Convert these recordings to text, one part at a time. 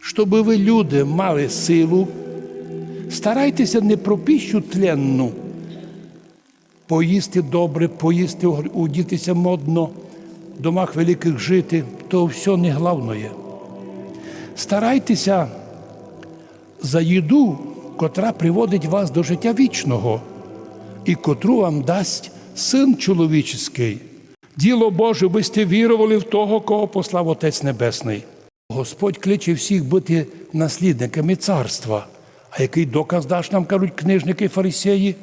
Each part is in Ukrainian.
щоб ви, люди, мали силу, старайтеся не про піщу тленну, поїсти добре, поїсти, удітися модно, в домах великих жити, то все не головне. Старайтеся за їду, котра приводить вас до життя вічного, і котру вам дасть син чоловічий. Діло Боже, ви сте вірували в того, кого послав Отець Небесний. Господь кличе всіх бути наслідниками царства. А який доказ даш нам, кажуть книжники фарисеї?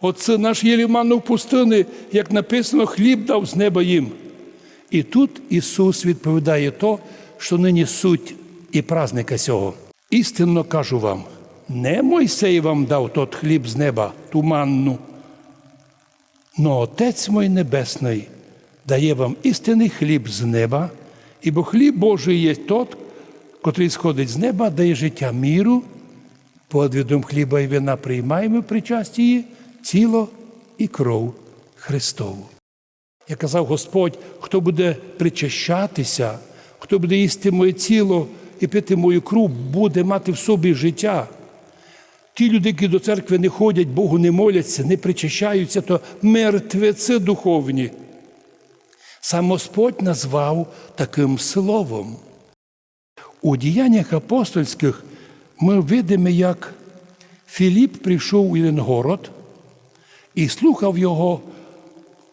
Оце наш Єліман в пустини, як написано, хліб дав з неба їм. І тут Ісус відповідає то, що нині суть і праздника сього. Істинно кажу вам, не Мойсей вам дав тот хліб з неба, ту манну, но Отець мой Небесний дає вам істинний хліб з неба, ібо хліб Божий є тот, котрий сходить з неба, дає життя міру, подвідом хліба і вина приймаємо при часті тіло і кров Христову. Я казав Господь, хто буде причащатися, хто буде їсти моє тіло і пити мою кров, буде мати в собі життя. Ті люди, які до церкви не ходять, Богу не моляться, не причащаються, то мертвеці духовні. Сам Господь назвав таким словом. У діяннях апостольських ми видимо, як Філіп прийшов у один город і слухав його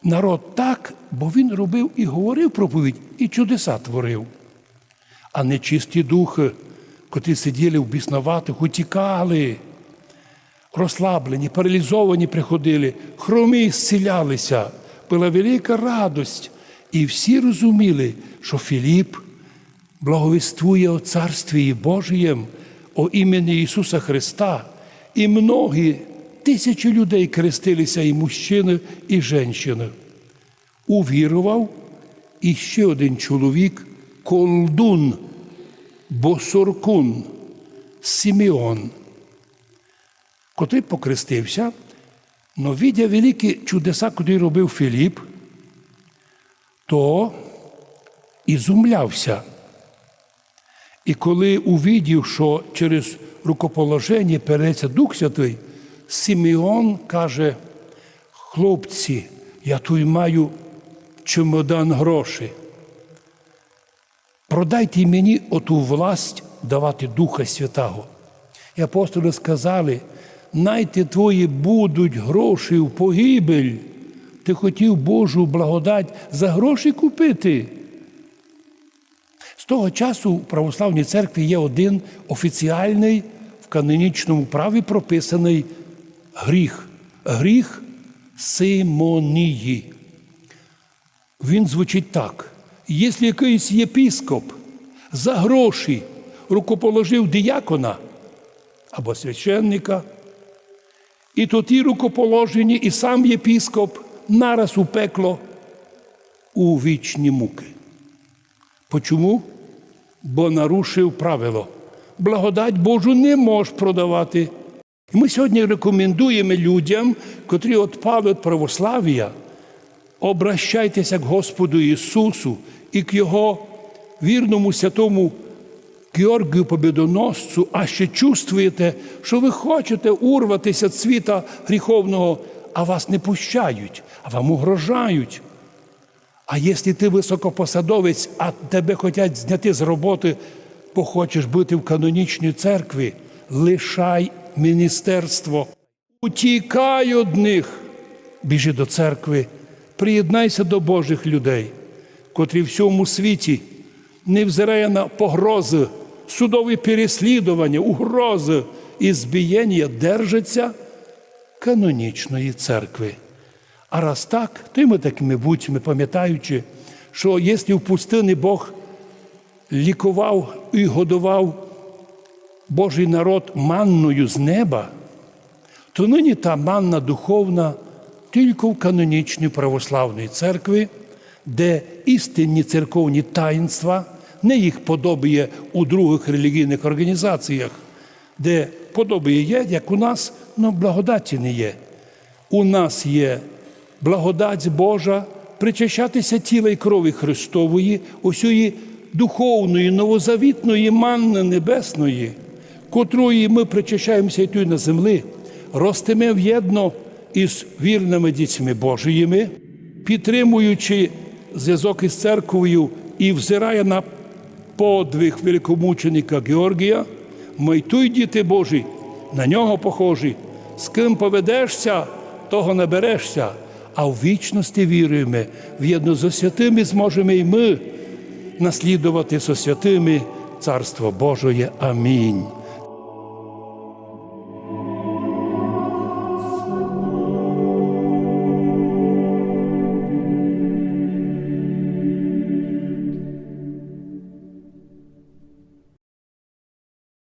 народ так, бо він робив і говорив проповідь, і чудеса творив. А нечисті духи, котрі сиділи в біснуватих, утікали, розслаблені, паралізовані приходили, хромі зцілялися, була велика радость. І всі розуміли, що Філіп благовіствує о Царстві Божієм, о імені Ісуса Христа, і многі тисячі людей крестилися, і мужчини, і жінки. Увірував і ще один чоловік Колдун, Босоркун, Сімеон, котрий покрестився, но відя великі чудеса, котрі робив Філіп, то ізумлявся. І коли увидів, що через рукоположення переться Дух Святий, Симеон каже, хлопці, я тут маю чемодан грошей. Продайте мені оту власть давати Духа Святого. І апостоли сказали, найте твої будуть гроші в погибель. Ти хотів Божу благодать за гроші купити. З того часу в православній церкві є один офіціальний в канонічному праві прописаний гріх. Гріх симонії. Він звучить так. Якщо якийсь єпіскоп за гроші рукоположив діякона або священника, і то ті рукоположені, і сам єпіскоп нараз у пекло у вічні муки. Почому? Бо нарушив правило. Благодать Божу не можеш продавати. І ми сьогодні рекомендуємо людям, котрі відпали від православ'я, обращайтеся к Господу Ісусу і к Його вірному святому Георгію Побідоносцю, а ще чувствуєте, що ви хочете урватися від світа гріховного, а вас не пущають, а вам угрожають. А якщо ти високопосадовець, а тебе хочуть зняти з роботи, бо хочеш бути в канонічній церкві, лишай міністерство, утікай од них, біжи до церкви, приєднайся до Божих людей, котрі в всьому світі, невзирає на погрози, судові переслідування, угрози і збієння, держаться канонічної церкви. А раз так, то й ми такими будьмо, пам'ятаючи, що якщо в пустині Бог лікував і годував Божий народ манною з неба, то нині та манна духовна тільки в канонічній православній церкві, де істинні церковні таїнства не їх подобає у других релігійних організаціях, де подобає є, як у нас, але благодаті не є. У нас є благодать Божа причащатися тіла і крові Христової, усієї духовної, новозавітної манни небесної, котрої ми причащаємося і тут на землі, ростемо в'єдно із вірними дітьми Божіїми, підтримуючи зв'язок із церквою і взирає на подвиг великомученика Георгія, ми й той діти Божі, на нього похожі. З ким поведешся, того наберешся, а в вічності віруємо, в'єдно з святими зможемо і ми наслідувати со святими Царство Божоє. Амінь.